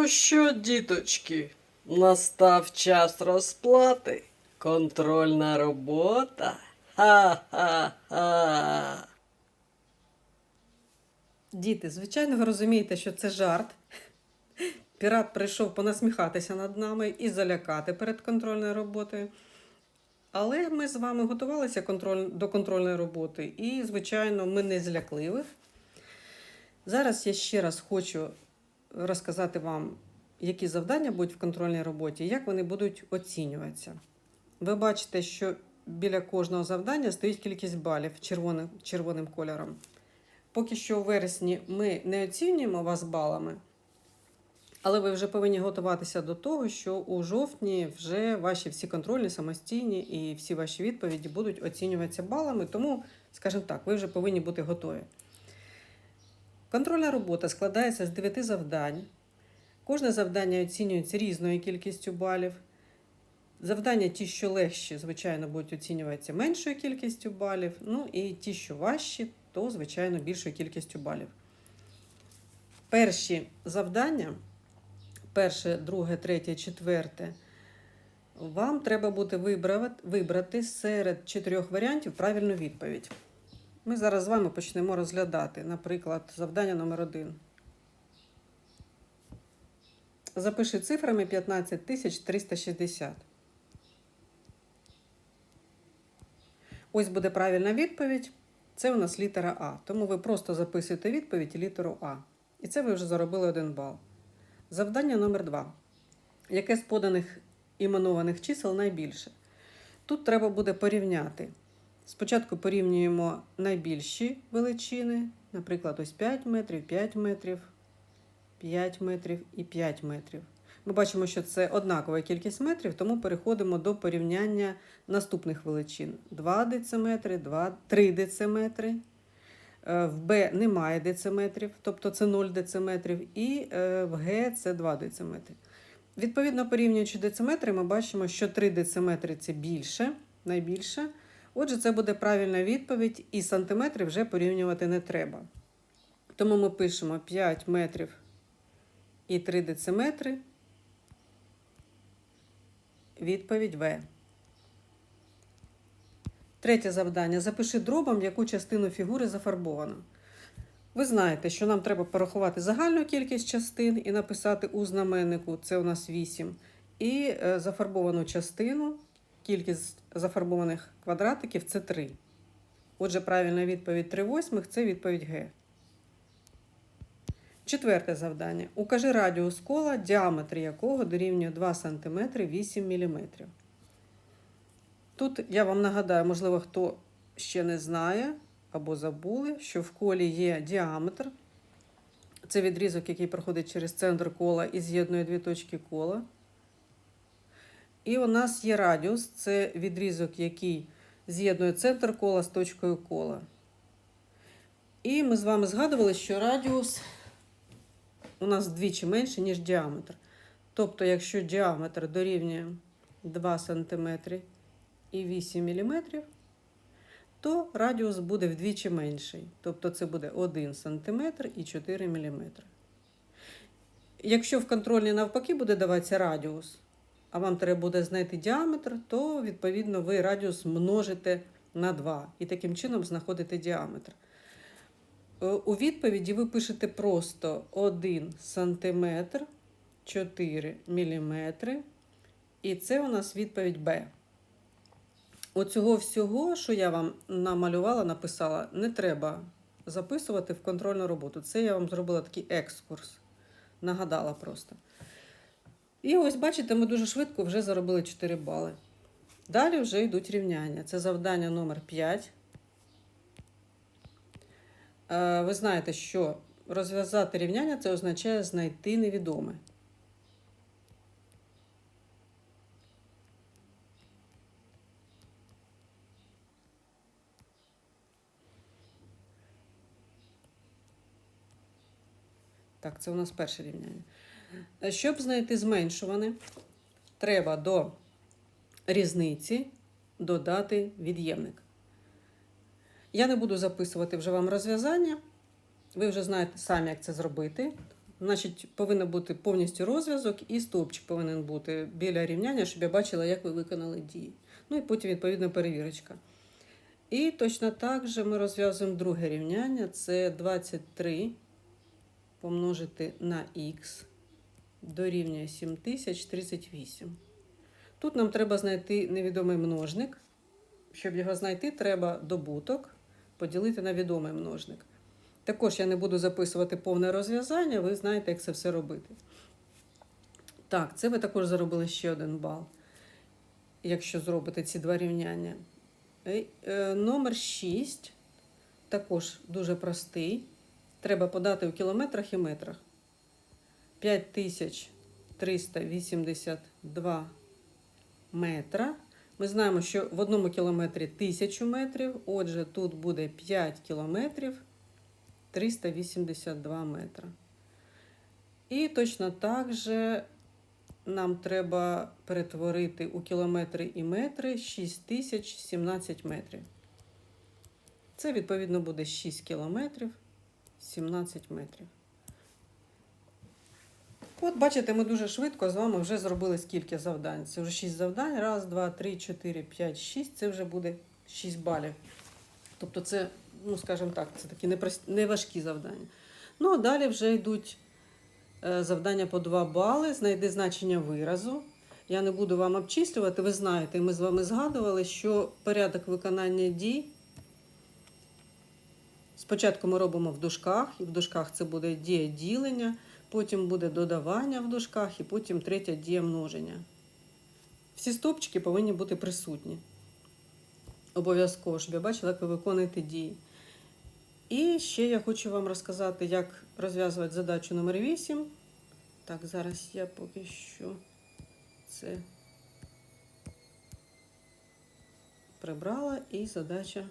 Ну що, діточки, настав час розплати. Контрольна робота. Ха-ха-ха. Діти, звичайно, ви розумієте, що це жарт. Пірат прийшов понасміхатися над нами і залякати перед контрольною роботою. Але ми з вами готувалися контроль... до контрольної роботи, і, звичайно, ми не злякливі. Зараз я ще раз хочу розказати вам, які завдання будуть в контрольній роботі, як вони будуть оцінюватися. Ви бачите, що біля кожного завдання стоїть кількість балів червоним, червоним кольором. Поки що у вересні ми не оцінюємо вас балами, але ви вже повинні готуватися до того, що у жовтні вже ваші всі контрольні самостійні і всі ваші відповіді будуть оцінюватися балами. Тому, скажімо так, ви вже повинні бути готові. Контрольна робота складається з 9 завдань. Кожне завдання оцінюється різною кількістю балів. Завдання ті, що легші, звичайно, будуть оцінюватися меншою кількістю балів. Ну і ті, що важчі, то, звичайно, більшою кількістю балів. Перші завдання, перше, друге, третє, четверте, вам треба буде вибрати, серед чотирьох варіантів правильну відповідь. Ми зараз з вами почнемо розглядати, наприклад, завдання номер один. Запиши цифрами 15360. Ось буде правильна відповідь. Це у нас літера А. Тому ви просто записуєте відповідь літеру А. І це ви вже заробили один бал. Завдання номер 2. Яке з поданих іменованих чисел найбільше? Тут треба буде порівняти. Спочатку порівнюємо найбільші величини, наприклад, ось 5 метрів, 5 метрів, 5 метрів і 5 метрів. Ми бачимо, що це однакова кількість метрів, тому переходимо до порівняння наступних величин: 2 дециметри, 2, 3 дециметри. Е, В Б немає дециметрів, тобто це 0 дециметрів, і е, в Г це 2 дециметри. Відповідно, порівнюючи дециметри, ми бачимо, що 3 дециметри це більше, найбільше. Отже, це буде правильна відповідь, і сантиметри вже порівнювати не треба. Тому ми пишемо 5 метрів і 3 дециметри. Відповідь В. Третє завдання. Запиши дробом, яку частину фігури зафарбовано. Ви знаєте, що нам треба порахувати загальну кількість частин і написати у знаменнику, це у нас 8, і е, зафарбовану частину, кількість зафарбованих квадратиків це 3. Отже, правильна відповідь 3 восьмих це відповідь Г. Четверте завдання. Укажи радіус кола, діаметр якого дорівнює 2 см 8 мм. Тут я вам нагадаю, можливо, хто ще не знає або забули, що в колі є діаметр. Це відрізок, який проходить через центр кола і з'єднує дві точки кола. І у нас є радіус, це відрізок, який з'єднує центр кола з точкою кола. І ми з вами згадували, що радіус у нас вдвічі менше, ніж діаметр. Тобто, якщо діаметр дорівнює 2 см і 8 мм, то радіус буде вдвічі менший. Тобто це буде 1 см і 4 мм. Якщо в контрольній навпаки буде даватися радіус, а вам треба буде знайти діаметр, то відповідно ви радіус множите на 2 і таким чином знаходите діаметр. Е, У відповіді ви пишете просто 1 см 4 мм, і це у нас відповідь Б. Оцього всього, що я вам намалювала, написала, не треба записувати в контрольну роботу. Це я вам зробила такий екскурс. Нагадала просто. І ось, бачите, ми дуже швидко вже заробили 4 бали. Далі вже йдуть рівняння. Це завдання номер 5. Е, Ви знаєте, що розв'язати рівняння це означає знайти невідоме. Так, це у нас перше рівняння. Е, Щоб знайти зменшуване, треба до різниці додати від'ємник. Я не буду записувати вже вам розв'язання. Ви вже знаєте самі, як це зробити. Значить, повинен бути повністю розв'язок і стовпчик повинен бути біля рівняння, щоб я бачила, як ви виконали дії. Ну і потім, відповідно, перевірочка. І точно так же ми розв'язуємо друге рівняння. Це 23 помножити на х дорівнює 7038. Тут нам треба знайти невідомий множник. Щоб його знайти, треба добуток поділити на відомий множник. Також я не буду записувати повне розв'язання, ви знаєте, як це все робити. Так, це ви також заробили ще один бал, якщо зробите ці два рівняння. Е, е, Номер 6 також дуже простий. Треба подати у кілометрах і метрах. 5382 метра. Ми знаємо, що в одному кілометрі 1000 метрів, отже, тут буде 5 кілометрів 382 метра. І точно так же нам треба перетворити у кілометри і метри 6017 метрів. Це, відповідно, буде 6 кілометрів 17 метрів. От, бачите, ми дуже швидко з вами вже зробили скільки завдань. Це вже 6 завдань. Раз, два, три, чотири, п'ять, шість. Це вже буде 6 балів. Тобто, це, ну, скажімо так, це такі неважкі завдання. Ну, а далі вже йдуть е, завдання по 2 бали. Знайди значення виразу. Я не буду вам обчислювати. Ви знаєте, ми з вами згадували, що порядок виконання дій. Спочатку ми робимо в дужках, і в дужках це буде дія ділення, потім буде додавання в дужках, і потім третя дія множення. Всі стопчики повинні бути присутні. Обов'язково, щоб я бачила, як ви виконуєте дії. І ще я хочу вам розказати, як розв'язувати задачу номер 8. Так, зараз я поки що це прибрала і задача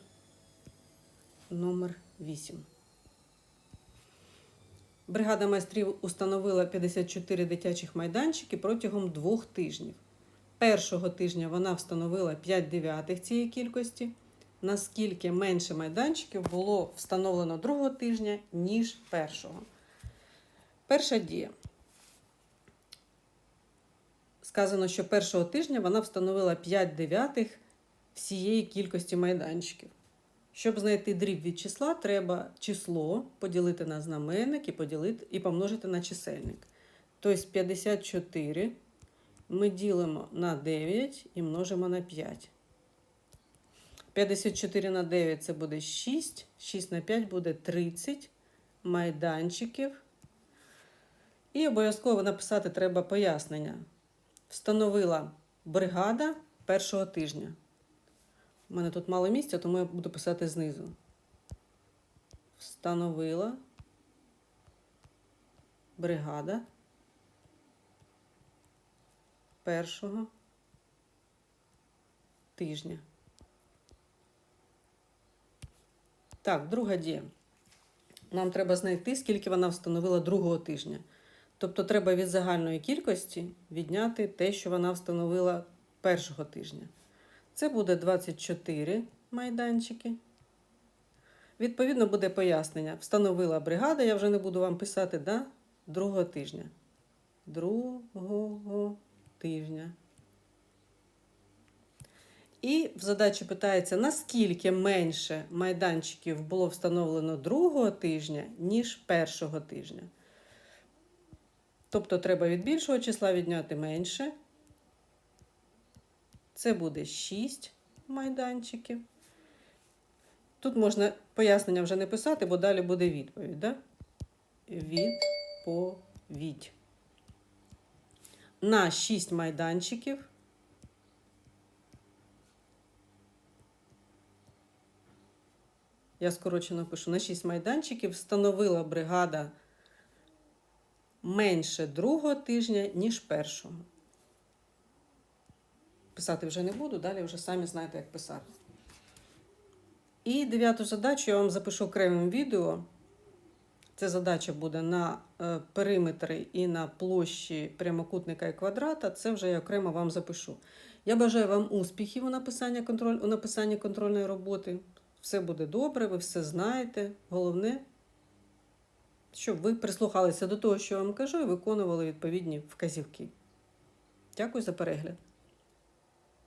номер 8. Бригада майстрів установила 54 дитячих майданчики протягом двох тижнів. Першого тижня вона встановила 5 дев'ятих цієї кількості. Наскільки менше майданчиків було встановлено другого тижня, ніж першого. Перша дія. Сказано, що першого тижня вона встановила 5 дев'ятих всієї кількості майданчиків. Щоб знайти дріб від числа, треба число поділити на знаменник і, поділити, і помножити на чисельник. Тобто 54 ми ділимо на 9 і множимо на 5. 54 на 9 це буде 6, 6 на 5 буде 30 майданчиків. І обов'язково написати треба пояснення. Встановила бригада першого тижня. У мене тут мало місця, тому я буду писати знизу. Встановила бригада першого тижня. Так, друга дія. Нам треба знайти, скільки вона встановила другого тижня. Тобто треба від загальної кількості відняти те, що вона встановила першого тижня. Це буде 24 майданчики. Відповідно, буде пояснення. Встановила бригада, я вже не буду вам писати, да? другого тижня. Другого тижня. І в задачі питається, наскільки менше майданчиків було встановлено другого тижня, ніж першого тижня. Тобто треба від більшого числа відняти менше. Це буде 6 майданчиків. Тут можна пояснення вже не писати, бо далі буде відповідь. Да? Відповідь. На 6 майданчиків. Я скорочено пишу, на 6 майданчиків встановила бригада менше другого тижня, ніж першого. Писати вже не буду, далі вже самі знаєте, як писати. І дев'яту задачу я вам запишу окремим відео. Ця задача буде на е, периметри і на площі прямокутника і квадрата. Це вже я окремо вам запишу. Я бажаю вам успіхів у написанні, контроль, у написанні контрольної роботи. Все буде добре, ви все знаєте. Головне щоб ви прислухалися до того, що я вам кажу, і виконували відповідні вказівки. Дякую за перегляд.